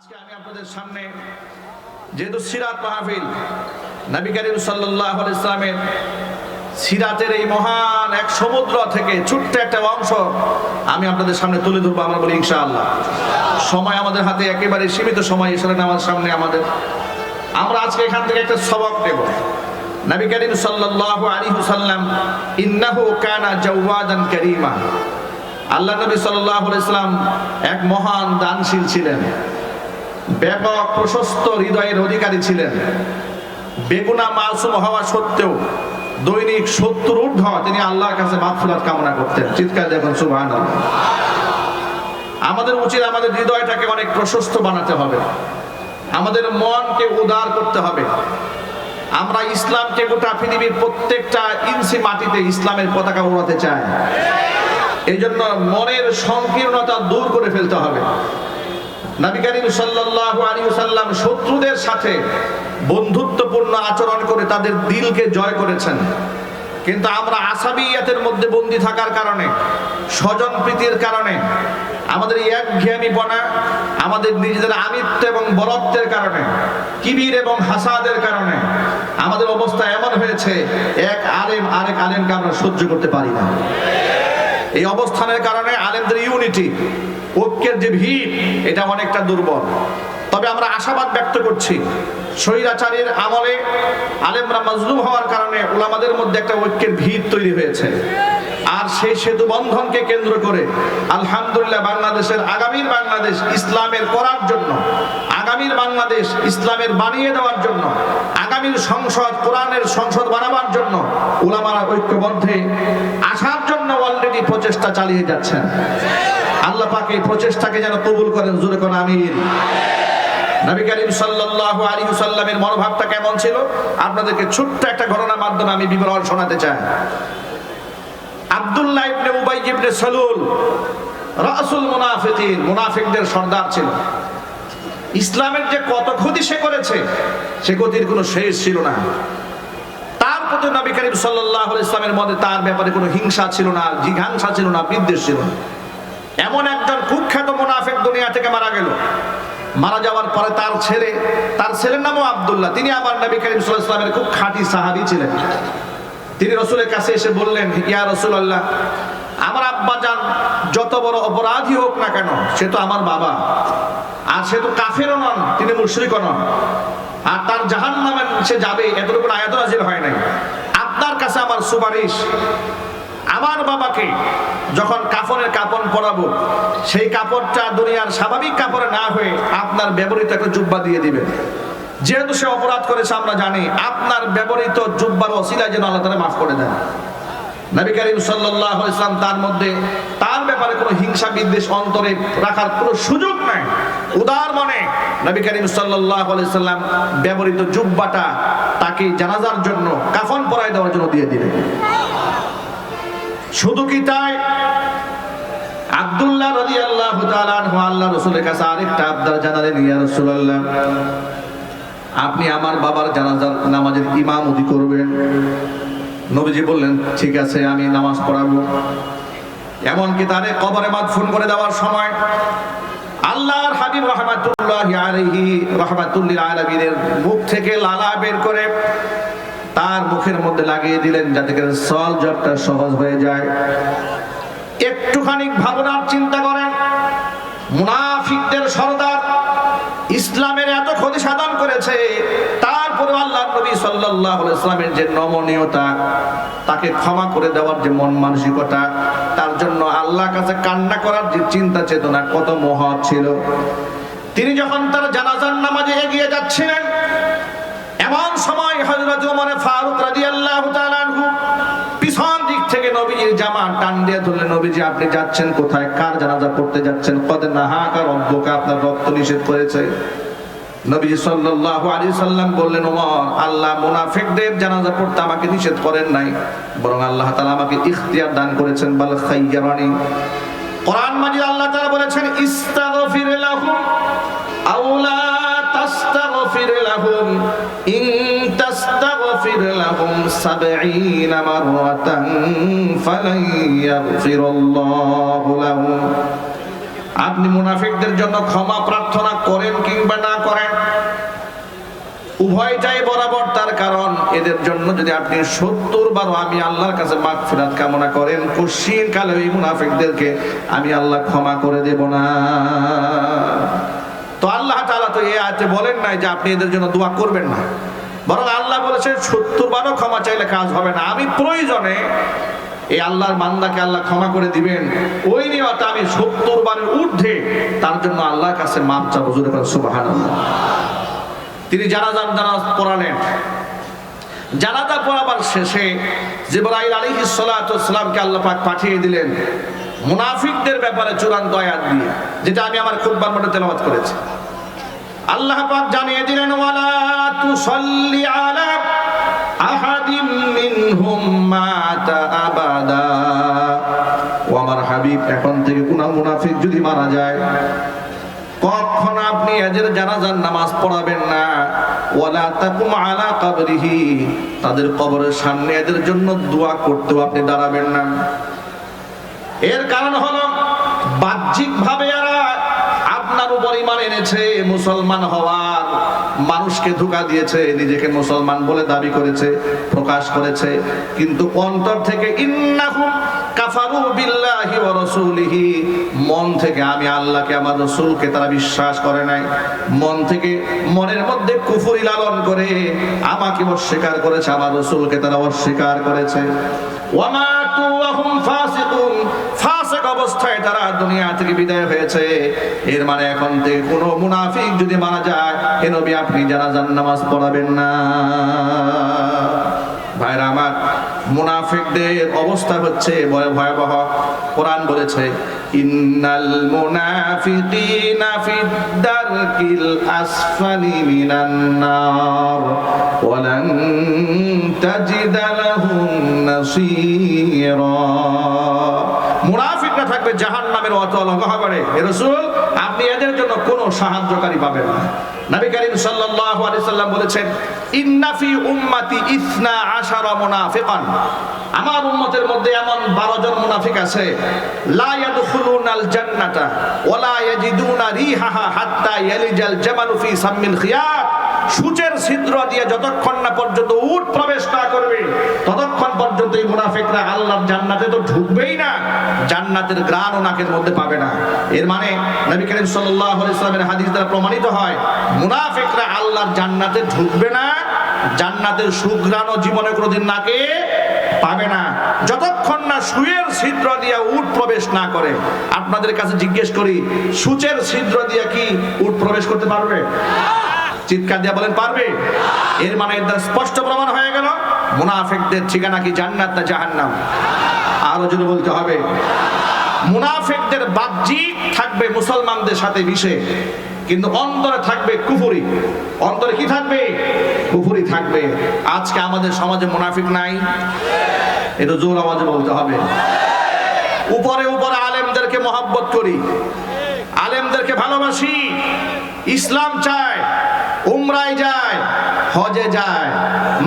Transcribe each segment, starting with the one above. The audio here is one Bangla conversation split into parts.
আজকে আমি আপনাদের সামনে যেহেতু সিরাত মাহফিল, নবী করিম সাল্লাহ সিরাতের এই মহান এক সমুদ্র থেকে ছোট্ট একটা অংশ আমি আপনাদের সামনে তুলে ধরবো, আমরা বলি ইনশাআল্লাহ। সময় আমাদের হাতে একেবারে সীমিত সময় এসে আমার সামনে আমাদের। আমরা আজকে এখান থেকে একটা সবক নেব। নবী করিম সাল্লাল্লাহু আলাইহি সাল্লাম ইন্নাহু কানা জাওয়াদান কারীমা। আল্লাহ নবী সাল্লাম এক মহান দানশীল ছিলেন। ব্যাপক প্রশস্ত হৃদয়ের অধিকারী ছিলেন। বেগুনা মাসুম হওয়া সত্ত্বেও দৈনিক সত্তর ঊর্ধ্ব তিনি আল্লাহর কাছে মাফফিরাত কামনা করতেন। চিৎকার দেখুন সুবহানাল্লাহ। আমাদের উচিত আমাদের হৃদয়টাকে অনেক প্রশস্ত বানাতে হবে। আমাদের মনকে উদার করতে হবে। আমরা ইসলামকে গোটা পৃথিবীর প্রত্যেকটা ইঞ্চি মাটিতে ইসলামের পতাকা উড়াতে চাই। এই জন্য মনের সংকীর্ণতা দূর করে ফেলতে হবে। নবী করিম সাল্লাল্লাহু আলাইহি সাল্লাম শত্রুদের সাথে বন্ধুত্বপূর্ণ আচরণ করে তাদের দিলকে জয় করেছেন। কিন্তু আমরা আসাবিয়াতের মধ্যে বন্দি থাকার কারণে, স্বজন প্রীতির কারণে, আমাদের একঘেয়ামি বনা আমাদের নিজেদের আমিত্ব এবং বরত্বের কারণে, কিবির এবং হাসাদের কারণে আমাদের অবস্থা এমন হয়েছে, এক আলেম আরেক আলেমকে আমরা সহ্য করতে পারি না। এই অবস্থানের কারণে আলেমদের ইউনিটি ঐক্যের যে ভিড় এটা অনেকটা দুর্বল। তবে আমরা আশাবাদ ব্যক্ত করছি, স্বৈরাচারীর আমলে আলেমরা মজলুম হওয়ার কারণে ওলামাদের মধ্যে একটা ঐক্যের ভিড় তৈরি হয়েছে। আর সেই সেতু বন্ধনকে কেন্দ্র করে আলহামদুলিল্লাহ বাংলাদেশের আগামীর বাংলাদেশ ইসলামের করার জন্য, আগামীর বাংলাদেশ ইসলামের বানিয়ে দেওয়ার জন্য, আগামীর সংসদ, কোরআনের সংসদ বানাবার জন্য ওলামারা ঐক্যবদ্ধে আসার জন্য অলরেডি প্রচেষ্টা চালিয়ে যাচ্ছেন। আল্লাহ পাক এই প্রচেষ্টাকে যেন কবুল করেন। জুরে কোন আমির নবী করিম সাল্লাল্লাহু আলাইহি সাল্লামের মনোভাবটা কেমন ছিল? আপনাদেরকে ছোট্ট একটা ঘটনার মাধ্যমে আমি বিবরণ শোনাতে চাই। আব্দুল্লাহ ইবনে উবাই ইবনে সালুল, রাসূল মুনাফিকিন, মুনাফিকদের সর্দার ছিল। ইসলামের যে কত ক্ষতি সে করেছে, সে ক্ষতির কোনো শেষ ছিল না। তার প্রতি নবী করিম সাল্লাল্লাহু আলাইহি ইসলামের মধ্যে তার ব্যাপারে কোনো হিংসা ছিল না, জিঘাংসা ছিল না, বিদ্বেষ ছিল না। এমন একজন কুখ্যাত মুনাফিক দুনিয়া থেকে মারা গেল। মারা যাওয়ার পরে তার ছেলে, তার ছেলের নামও আব্দুল্লাহ। তিনি আবার নবী করিম সাল্লাল্লাহু খুব খাঁটি সাহাবী ছিলেন। তিনি রসুলের কাছে এসে বললেন, ইয়া রসুল আল্লাহ আমার আব্বা যান, যত বড় অপরাধী হোক না কেন, সে তো আমার বাবা। আর সে তো কাফেরও নন, তিনি মুশরিকও নন। আর তার জাহান নামে সে যাবে, এতটুকু আয়াত নাজিল হয় নাই। আপনার কাছে আমার সুপারিশ আমার বাবাকে যখন কাপড়ের কাপড় পরাবো, সেই কাপড়টা দুনিয়ার স্বাভাবিক কাপড়ে না হয়ে আপনার ব্যবহৃত একটা জুব্বা দিয়ে দিবেন যেহেতু সে অপরাধ করেছে, আমরা জানি আপনার ব্যবহৃত জুব্বার অসিলায় যেন আল্লাহ তালা মাফ করে দেন। নবী করিম সাল্লাহ ইসলাম তার মধ্যে তার ব্যাপারে কোনো হিংসা বিদ্বেষ অন্তরে রাখার কোনো সুযোগ নাই। উদার মনে নবী করিম সাল্লাহ সাল্লাম ব্যবহৃত জুব্বাটা তাকে জানাজার জন্য, কাফন পরায় দেওয়ার জন্য দিয়ে দিলেন। শুধু কি তাই? আব্দুল্লাহ রাজি আল্লাহ আল্লাহ রসুলের কাছে আরেকটা আবদার জানালেন, ইয়া রসুল্লাহ আপনি আমার বাবার জানাজার নামাজের ইমাম ইমামতি করবেন। নবীজি বললেন, ঠিক আছে, আমি নামাজ পড়াবো। এমনকি তারে কবরে মাদ ফোন করে দেওয়ার সময় আল্লাহর হাবিব রহমাতুল্লাহ আলাইহি রহমাতুল্লিল আলামিনের মুখ থেকে লালা বের করে তার মুখের মধ্যে লাগিয়ে দিলেন যাতে করে সল জবটা সহজ হয়ে যায়। একটুখানি ভাবনার চিন্তা করেন। মুনাফিকদের সরদার ইসলামের এত ক্ষতি সাধন করেছে তারপরে আল্লাহ নবী সাল্লাহ ইসলামের যে নমনীয়তা, তাকে ক্ষমা করে দেওয়ার যে মন মানসিকতা, তার জন্য আল্লাহর কাছে কান্না করার যে চিন্তা চেতনা কত মহৎ ছিল। তিনি যখন তার জানাজার নামাজে এগিয়ে যাচ্ছিলেন এমন সময় হযরত ওমর ফারুক দিক থেকে যাচ্ছেন কোথায়? নবীজি বললেন আল্লাহ জানাজা পড়তে আমাকে নিষেধ করেন নাই, বরং আল্লাহ আমাকে ইখতিয়ার দান করেছেন আল্লাহ বলেছেন ইস্তাগফির লাহুম 70 মাররাতান ফালান ইয়াগফিরাল্লাহু লাহুম আপনি মুনাফিকদের জন্য ক্ষমা প্রার্থনা করেন কি ভয়টাই বরাবর তার কারণ, এদের জন্য যদি আপনি সত্তর বারো আমি আল্লাহর কাছে মাগফিরাত কামনা করেন কশিন কালে এই মুনাফিকদেরকে আমি আল্লাহ ক্ষমা করে দেব না। তো আল্লাহ তাআলা তো এই আয়াতে বলেন নাই যে আপনি এদের জন্য দোয়া করবেন না। বরং আল্লাহ বলেছে, সত্তর বারও ক্ষমা চাইলে কাজ হবে না। আমি প্রয়োজনে এই আল্লাহর মান্দাকে আল্লাহ ক্ষমা করে দিবেন। ওই নিয়তে আমি সত্তর বারের ঊর্ধ্বে। তার জন্য আল্লাহর কাছে মাপ চাবো, জোরে করে সুবহানাল্লাহ। তিনি জানাজান জানাজ পড়ালেন। জানাজা পড়াবার শেষে জিবরাইল আলাইহিস সালাতু আল্লাহ পাক পাঠিয়ে দিলেন মুনাফিকদের ব্যাপারে চূড়ান্ত আয়াত দিয়ে, যেটা আমি আমার খুতবার মধ্যে তেলাওয়াত করেছি। আল্লাহ পাক জানিয়ে দিলেন, ওয়ালা তুসাল্লি আলা আমার হাবিব, এখন থেকে কোন মুনাফিক যদি মারা যায়, কখন আপনি এদের জানাজার নামাজ পড়াবেন না। ওয়ালা তাকুম আলা কাবরিহি। তাদের কবরের সামনে এদের জন্য দোয়া করতেও আপনি দাঁড়াবেন না। এর কারণ হলো বাহ্যিক ভাবে এরা আপনার উপর ইমান এনেছে, মুসলমান হওয়ার। মানুষকে ধোকা দিয়েছে নিজেকে মুসলমান বলে দাবি করেছে, প্রকাশ করেছে। কিন্তু অন্তর থেকে ইন্নাহুম কাফারু বিল্লাহি ওয়া রাসূলিহি, মন থেকে আমি আল্লাহকে, আমার রাসূলকে তারা বিশ্বাস করে নাই। মন থেকে মনের মধ্যে কুফরি লালন করে আমাকে অস্বীকার করেছে, আমার রাসূলকে তারা অস্বীকার করেছে। ওয়ামাতু ওয়া হুম ফাসিক তারা দুনিয়া থেকে বিদায় হয়েছে, এর মানে এখন থেকে কোনো মুনাফিক যদি মারা যায়, হে নবী, আপনি জানাজার নামাজ পড়াবেন না। ভাইরা আমার, মুনাফিকদের অবস্থা হচ্ছে ভয় ভয়াবহ। কোরআন বলেছে, ইন্নাল মুনাফিকিনা ফিদ দারকিল আসফালি মিনান নার, ওয়ালান তাজিদা লাহুম নাসীরা। মুনাফিকরা থাকবে জাহান জাহান্নামের অতল গহবরে হে রাসূল, আপনি এদের জন্য কোনো সাহায্যকারী পাবেন না। নবী করিম সাল্লাল্লাহু আলাইহি সাল্লাম বলেছেন, ইন্না ফি উম্মতি ইসনা আশারা মুনাফিকান। আমার উম্মতের মধ্যে এমন 12 জন মুনাফিক আছে, লা ইয়াদখুলুনাল জান্নাতা ওয়ালা ইয়াজিদুনা রিহাহা হাত্তা ইয়ালিজাল জামালু ফি সাম্মিল খিয়াত। সূচের ছিদ্র দিয়ে যতক্ষণ না পর্যন্ত উট প্রবেশ না করবে, ততক্ষণ পর্যন্ত এই মুনাফিকরা আল্লাহর জান্নাতে তো ঢুকবেই না। জান্নাতের গ্রাণ ও নাকের মধ্যে পাবে না। এর মানে নবী করিম সাল্লাল্লাহু আলাইহি সাল্লামের হাদিস দ্বারা প্রমাণিত হয়, মুনাফিকরা আল্লাহর জান্নাতে ঢুকবে না, জান্নাতের সুগ্রাণ ও জীবনে কোনোদিন নাকে পাবে না। যতক্ষণ না সুয়ের ছিদ্র দিয়ে উট প্রবেশ না করে, আপনাদের কাছে জিজ্ঞেস করি, সূচের ছিদ্র দিয়ে কি উট প্রবেশ করতে পারবে? চিৎকার দিয়ে বলেন, পারবে? এর মানে দ্বারা স্পষ্ট প্রমাণ হয়ে গেল, মুনাফেকদের ঠিকানা কি জান্নাত না জাহান্নাম? আরও যদি বলতে হবে। মুনাফেকদের বাহ্যিক থাকবে মুসলমানদের সাথে মিশে, কিন্তু অন্তরে থাকবে কুফুরি। অন্তরে কি থাকবে? কুফুরি থাকবে। আজকে আমাদের সমাজে মুনাফিক নাই। এটা জোর আওয়াজে বলতে হবে। উপরে উপরে আলেমদেরকে মহাব্বত করি। আলেমদেরকে ভালোবাসি। ইসলাম চায়। উমরায় যায়, হজে যায়।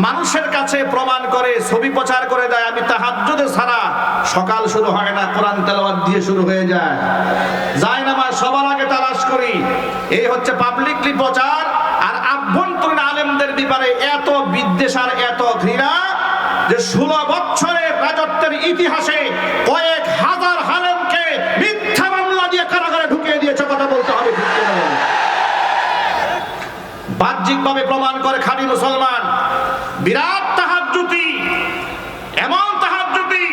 মানুষের কাছে প্রমাণ করে, ছবি প্রচার করে দেয়, আমি তাহাজ্জুদে ছাড়া সকাল শুরু হয় না, কোরআন তেলাওয়াত দিয়ে শুরু হয়ে যায়। যায় না সবার আগে তালাশ করি। এই হচ্ছে পাবলিকলি প্রচার, আর আভ্যন্তরীণ আলেমদের ব্যাপারে এত বিদ্বেষ আর এত ঘৃণা যে ষোলো বছরের রাজত্বের ইতিহাসে কয়েক হাজার হালেমকে মিথ্যা মামলা দিয়ে কারাগারে ঢুকিয়ে দিয়েছে, কথা বলতে হবে ঠিক করে বলুন। বাহ্যিকভাবে প্রমাণ করে খাঁটি মুসলমান। বিরাট তাহাজ্জুতি, এমন তাহাজ্জুতি,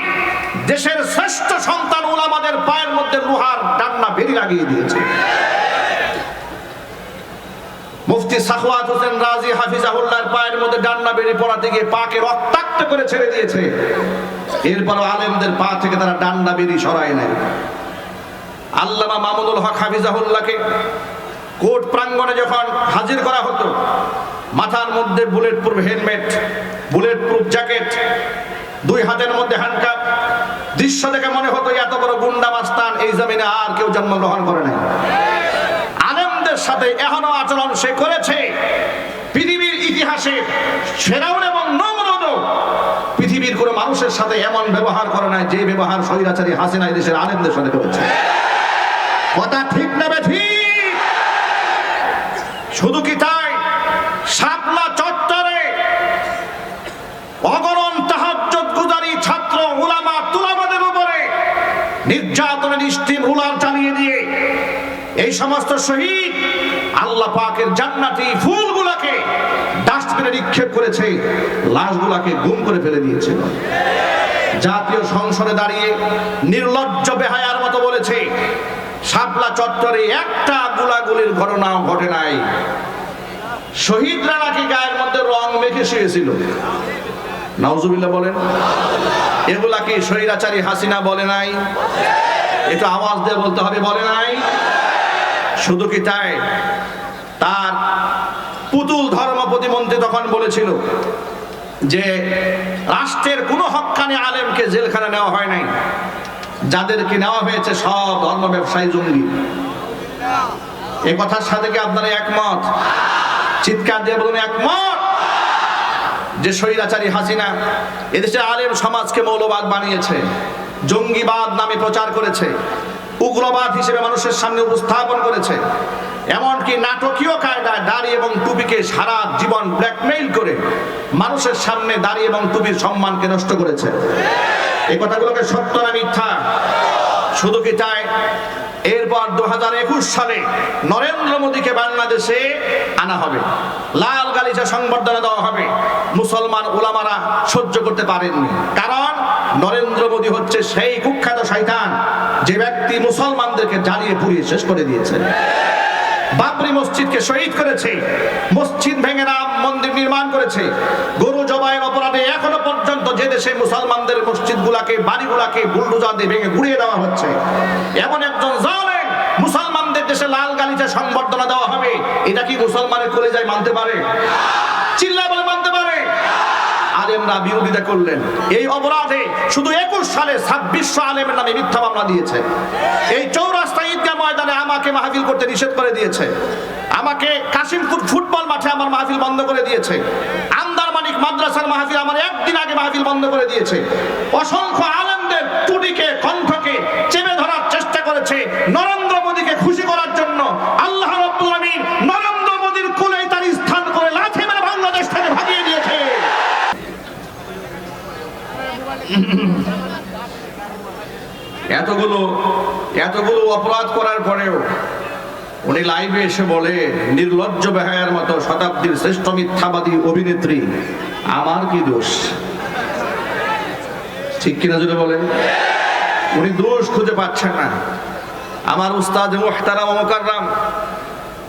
দেশের শ্রেষ্ঠ সন্তান ওলামাদের পায়ের মধ্যে লোহার ডান্না বেরি লাগিয়ে দিয়েছে। মুফতি সাখওয়াত হোসেন রাজি হাফিজাহুল্লাহর পায়ের মধ্যে ডান্না বেরি পড়াতে গিয়ে পাকে রক্তাক্ত করে ছেড়ে দিয়েছে। এরপরও আলেমদের পা থেকে তারা বেরি সরায় নাই। আল্লামা মামুনুল হক হাফিজাহুল্লাহকে কোর্ট প্রাঙ্গণে যখন হাজির করা হতো, মাথার মধ্যে bullet proof helmet bullet proof jacket, দুই হাতের মধ্যে হ্যান্ডকাপ দৃশ্য দেখে মনে হতো এত বড় গুন্ডা মাস্তান এই জমিনে আর কেউ জন্মগ্রহণ করে নাই। আলেমদের সাথে এখনও আচরণ সে করেছে। পৃথিবীর ইতিহাসে ফেরাউন এবং নমরদ পৃথিবীর কোনো মানুষের সাথে এমন ব্যবহার করে নাই যে ব্যবহার স্বৈরাচারী হাসিনা দেশের আলেমদের সাথে করেছে। কথা ঠিক না ঠিক শুধু কি তাই শাপলা চট নির্যাতনের স্টিম রুলার চালিয়ে দিয়ে এই সমস্ত শহীদ আল্লাহ পাকের জান্নাতি ফুলগুলাকে ডাস্টবিনে নিক্ষেপ করেছে, লাশগুলাকে গুম করে ফেলে দিয়েছে। জাতীয় সংসদে দাঁড়িয়ে নির্লজ্জ বেহায়ার মতো বলেছে, শাপলা চত্বরে একটা গুলাগুলির ঘটনাও ঘটে নাই। শহীদরা নাকি গায়ের মধ্যে রং মেখে শুয়েছিল। নাউজুবিল্লাহ বলেন। এগুলা কি স্বৈরাচারী হাসিনা বলে নাই? একটু আওয়াজ দিয়ে বলতে হবে, বলে নাই? শুধু কি তাই? তার পুতুল ধর্ম প্রতিমন্ত্রী তখন বলেছিল যে রাষ্ট্রের কোনো হক্কানি আলেমকে জেলখানা নেওয়া হয় নাই। যাদেরকে নেওয়া হয়েছে সব ধর্ম ব্যবসায়ী জঙ্গি। এ কথার সাথে কি আপনারা একমত? চিৎকার দিয়ে বলুন, একমত? যে স্বৈরাচারী হাসিনা এদেশে আলেম সমাজকে মৌলবাদ বানিয়েছে, জঙ্গিবাদ নামে প্রচার করেছে, উগ্রবাদ হিসেবে মানুষের সামনে উপস্থাপন করেছে, এমনকি নাটকীয় কায়দায় দাড়ি এবং টুপিকে সারা জীবন ব্ল্যাকমেইল করে মানুষের সামনে দাড়ি এবং টুপির সম্মানকে নষ্ট করেছে। এই কথাগুলোকে সত্য না মিথ্যা? শুধু কি তাই? এরপর দু হাজার একুশ সালে নরেন্দ্র মোদীকে বাংলাদেশে আনা হবে। লাল গালিচা সংবর্ধনা দেওয়া হবে। মুসলমান ওলামারা সহ্য করতে পারেননি কারণ নরেন্দ্র মোদী হচ্ছে সেই কুখ্যাত শয়তান যে ব্যক্তি মুসলমানদেরকে জ্বালিয়ে পুড়িয়ে শেষ করে দিয়েছে। বাবরি মসজিদকে শহীদ করেছে। মসজিদ ভেঙে রাম মন্দির নির্মাণ করেছে। গরু জবাইয়ের অপরাধে এখনও পর্যন্ত যে দেশে মুসলমানদের মসজিদগুলাকে, বাড়িগুলাকে বুলডোজার দিয়ে ভেঙে গুড়িয়ে দেওয়া হচ্ছে, এমন একজন মুসলমানদের দেশে লাল গালিচা সংবর্ধনা দেওয়া হবে। এটা কি মুসলমানের কলেজায় মানতে পারে? চিল্লা বলে মানতে পারে? আলেমরা বিরোধিতা করলেন। এই অপরাধে শুধু একুশ সালে আলেমের নামে মিথ্যা মামলা দিয়েছে। এই ময়দানে আমাকে মাহফিল করতে নিষেধ করে দিয়েছে। আমাকে কাশিমপুর ফুটবল মাঠে আমার মাহফিল বন্ধ করে দিয়েছে। মাদ্রাসার মাহফিল আমার একদিন আগে মাহফিল বন্ধ করে দিয়েছে। অসংখ্য আলেমদের টুটিকে, কণ্ঠকে চেপে ধরার চেষ্টা করেছে নরেন্দ্র মোদীকে খুশি করার জন্য। আল্লাহ রব্বুল আমিন নরেন্দ্র মোদীর কোলে তার স্থান করে লাথি মেরে বাংলাদেশ থেকে ভাগিয়ে দিয়েছে। এতগুলো এতগুলো অপরাধ করার পরেও উনি লাইভে এসে বলে, নির্লজ্জ বেহায়ার মতো শতাব্দীর শ্রেষ্ঠ মিথ্যাবাদী অভিনেত্রী আমার কি দোষ? ঠিক কিনা যদি বলেন? উনি দোষ খুঁজে পাচ্ছেন না। আমার উস্তাদ মুহতারাম মোকাররাম,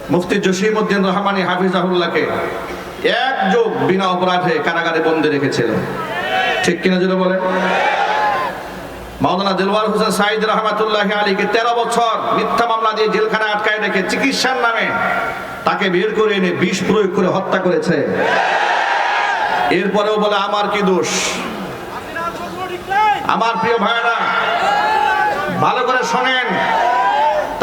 মুফতি জসিমউদ্দিন রহমানী হাফিজাহুল্লাহকে এক যোগ বিনা অপরাধে কারাগারে বন্দী রেখেছিলেন। ঠিক কিনা যদি বলেন? মাওলানা দিলওয়ার হোসেন সাইদ রহমাতুল্লাহ আলীকে তেরো বছর মিথ্যা মামলা দিয়ে জেলখানায় আটকায় রেখে চিকিৎসার নামে তাকে বের করে এনে বিষ প্রয়োগ করে হত্যা করেছে। এরপরেও বলে, আমার কি দোষ? আমার প্রিয় ভাইরা ভালো করে শোনেন।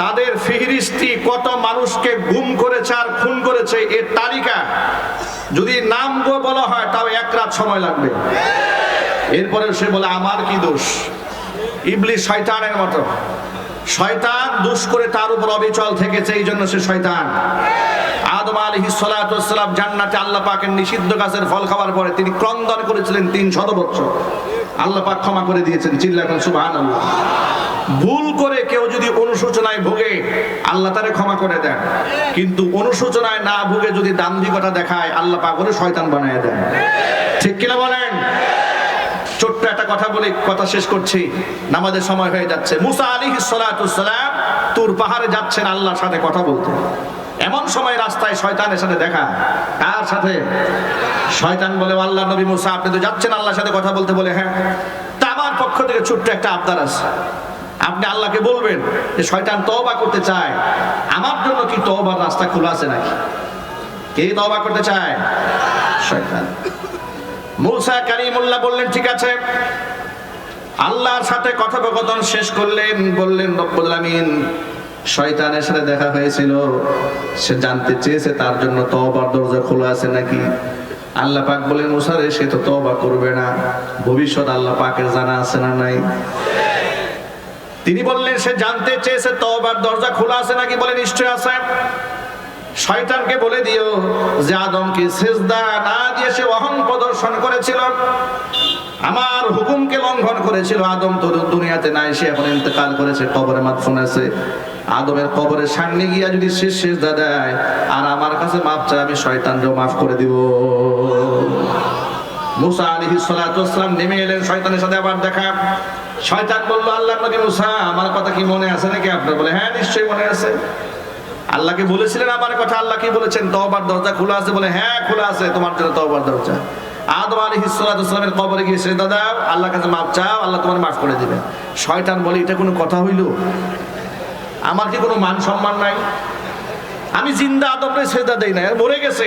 তাদের ফিহরিস্তি কত মানুষকে গুম করেছে আর খুন করেছে, এর তালিকা। যদি নাম বলা হয়, তাও এক রাত সময় লাগবে। এরপরে সে বলে, আমার কি দোষ? ইবলি শয়তানের মতো। শয়তান দোষ করে তার উপর অবিচল থেকেছে, এই জন্য সে শয়তান। আদম আলহি সালাম জান্নাতে আল্লাহ পাকের নিষিদ্ধ গাছের ফল খাওয়ার পরে তিনি ক্রন্দন করেছিলেন তিন শত আল্লাহ পাক ক্ষমা করে দিয়েছেন চিল্লা আল্লাহ ভুল করে কেউ যদি অনুশোচনায় ভোগে, আল্লাহ তারে ক্ষমা করে দেন। কিন্তু অনুশোচনায় না ভুগে যদি দাম্ভিকতা দেখায়, আল্লাহ করে শয়তান বানায় দেন। ঠিক কিনা বলেন? ছোট্ট একটা কথা বলে, কথা শেষ করছি। নামাজের সময় হয়ে যাচ্ছে। মুসা আলী সালাম তুর পাহাড়ে যাচ্ছেন, আল্লাহর সাথে কথা বলতে। এমন সময় রাস্তায় শয়তানের সাথে দেখা। কার সাথে? শয়তান বলে, আল্লাহ নবী মুসা, আপনি তো যাচ্ছেন আল্লাহর সাথে কথা বলতে। বলে হ্যাঁ। তা আমার পক্ষ থেকে ছোট্ট একটা আবদার আছে। আপনি আল্লাহকে বলবেন যে, শয়তান তওবা করতে চায়। আমার জন্য কি তওবার রাস্তা খোলা আছে নাকি? কে তওবা করতে চায়? শয়তান। মুসা কারিমুল্লাহ বললেন, ঠিক আছে। আল্লাহর সাথে কথোপকথন শেষ করলেন, বললেন, রব্বুল আমিন শয়তানের সাথে দেখা হয়েছিল। সে জানতে চেয়েছে তার জন্য তবার দরজা খোলা আছে নাকি? আল্লাহ পাক বলেন, ওসারে, সে তো তবা করবে না। ভবিষ্যৎ আল্লাহ পাকের জানা আছে না নাই? তিনি বললেন, সে জানতে চেয়েছে তবার দরজা খোলা আছে নাকি? বলে নিশ্চয় আছে। শয়তানকে বলে দিও যে আদমকে সেজদা না দিয়ে সে অহং প্রদর্শন করেছিল। আমার হুকুমকে লঙ্ঘন করেছিল। আদম তো দুনিয়াতে নাই, সে এখন ইন্তেকাল করেছে কবরে মাদফুন আছে। আদমের কবরের সামনে গিয়া যদি শেষ শেষ দাদায় আর আমার কাছে মাপ চায়, আমি শয়তানকেও মাফ করে দিব। মুসা আলাইহি সালাতু ওয়াসসালাম নেমে এলেন শয়তানের সাথে আবার দেখা। শয়তান বলল আল্লাহ নবী মুসা, আমার কথা কি মনে আছে নাকি? আপনার বলে হ্যাঁ নিশ্চয়ই মনে আছে। আল্লাহকে বলেছিলেন আমার কথা, আল্লাহ কি বলেছেন? তওবার দরজা খোলা আছে বলে হ্যাঁ খোলা আছে, তোমার জন্য তওবার দরজা। আদম সালাতু ওয়াসসালামের কবরে গিয়ে সে দাদা, আল্লাহর কাছে মাপ চাও, আল্লাহ তোমার মাফ করে দিবেন। শয়তান বলে, এটা কোনো কথা হইল? আমার কি কোনো মান সম্মান নাই? আমি জিন্দা আদমরে সেজদা দেই না মরে গেছে।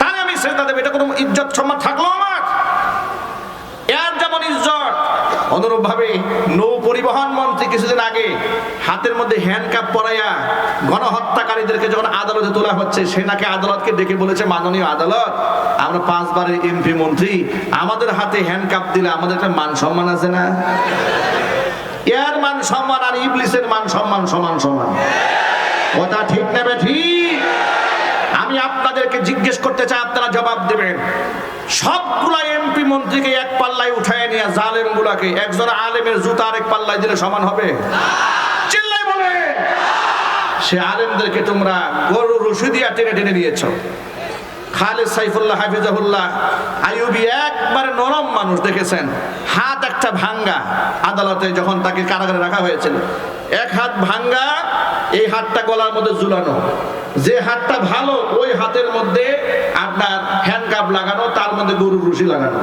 তাই আমি সেজদা দেব, এটা কোনো ইজ্জত সম্মান থাকল আমার? এর যেমন ইজ্জত অনুরূপ ভাবে নৌ পরিবহন মন্ত্রী কিছুদিন আগে হাতের মধ্যে হ্যান্ডকাপ পরাইয়া গণহত্যাকারীদেরকে যখন আদালতে তোলা হচ্ছে, সে নাকি আদালতকে ডেকে বলেছে, মাননীয় আদালত, আমরা পাঁচবারের এমপি মন্ত্রী, আমাদের হাতে হ্যান্ডকাপ দিলে আমাদের একটা মান সম্মান আছে না? এর মান সম্মান আর ইবলিসের মান সম্মান সমান সমান। কথা ঠিক নেবে ঠিক? আমি আপনাদেরকে জিজ্ঞেস করতে চাই, আপনারা জবাব দেবেন। সবগুলা এমপি মন্ত্রীকে এক পাল্লায় উঠায় নিয়ে জালেম গুলাকে একজন আলেমের জুতা আরেক পাল্লায় দিলে সমান হবে? চিল্লাই বলে। সে আলেমদেরকে তোমরা গরু রশি টেনে টেনে নিয়েছো। খালেদ সাইফুল্লাহ হাফিজাহুল্লাহ আইয়ুবি একবারে নরম মানুষ দেখেছেন। হাত একটা ভাঙ্গা। আদালতে যখন তাকে কারাগারে রাখা হয়েছিল, এক হাত ভাঙ্গা এই হাতটা গলার মধ্যে ঝুলানো। যে হাতটা ভালো, ওই হাতের মধ্যে আপনার হ্যান্ডকাপ লাগানো, তার মধ্যে গরুর রশি লাগানো।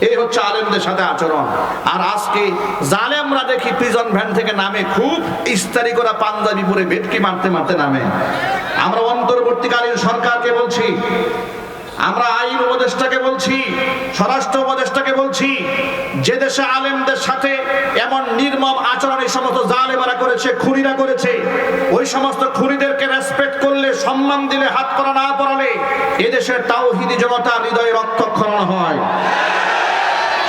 এই হচ্ছে আলেমদের সাথে আচরণ। আর আজকে জালেমরা দেখি প্রিজন ভ্যান থেকে নামে, খুব ইস্তারি করা পাঞ্জাবি পরে ভেটকি মারতে মারতে নামে। আমরা অন্তর্বর্তীকালীন সরকারকে বলছি আমরা আইন উপদেষ্টাকে বলছি, স্বরাষ্ট্র উপদেষ্টাকে বলছি, যে দেশে আলেমদের সাথে এমন নির্মম আচরণ এই সমস্ত জালেমারা করেছে, খুনিরা করেছে, ওই সমস্ত খুনিদেরকে রেসপেক্ট করলে, সম্মান দিলে, হাত করা না পড়ালে এদেশের তাওহিদি জনতা হৃদয়ে রক্তক্ষরণ হয়।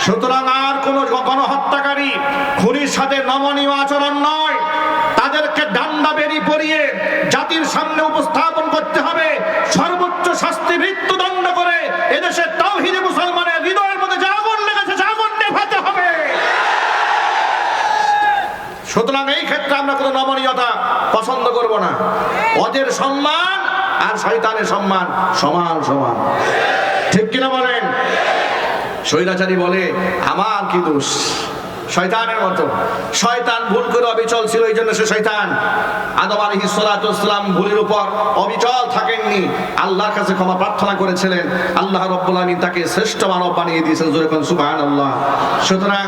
সুতরাং আর কোন গণহত্যাকারী খুনির সাথে নমনীয় আচরণ নয়, তাদেরকে ডান্ডা বেরি পরিয়ে জাতির সামনে উপস্থাপন করতে হবে শাস্তি মৃত্যুদণ্ড করে এদেশের তাওহিদি মুসলমানের হৃদয়ের মধ্যে জাগন লেগেছে জাগন নেভাতে হবে। সুতরাং এই ক্ষেত্রে আমরা কোনো নমনীয়তা পছন্দ করব না। ওদের সম্মান আর শয়তানের সম্মান সমান সমান। ঠিক কিনা বলেন? স্বৈরাচারী বলে, আমার কি দোষ? শয়তানের মতো। শয়তান ভুল করে অবিচল ছিল, এই জন্য সে শয়তান আদম আলী ইসলাম ভুলের উপর অবিচল থাকেননি। আল্লাহর কাছে ক্ষমা প্রার্থনা করেছিলেন। আল্লাহ রব্বুল তাকে শ্রেষ্ঠ মানব বানিয়ে দিয়েছেন, জোরে কোন সুবহান আল্লাহ সুতরাং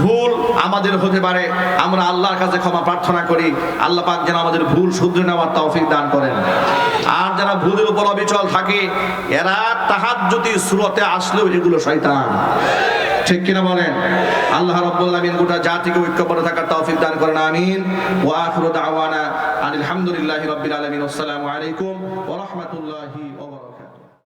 ভুল আমাদের হতে পারে, আমরা আল্লাহর কাছে ক্ষমা প্রার্থনা করি। আল্লাহ পাক যেন আমাদের ভুল শুধরে নেওয়ার তৌফিক দান করেন। আর যারা ভুলের উপর অবিচল থাকে, এরা তাহার যদি সুরতে আসলেও এগুলো শয়তান। ঠিক কিনা বলেন? আল্লাহ রাব্বুল গোটা জাতিকে ঐক্যবদ্ধ থাকার তৌফিক দান করেন, আমিন। ওয়া আখিরু দাওয়ানা আলামিন। আসসালামু আলাইকুম।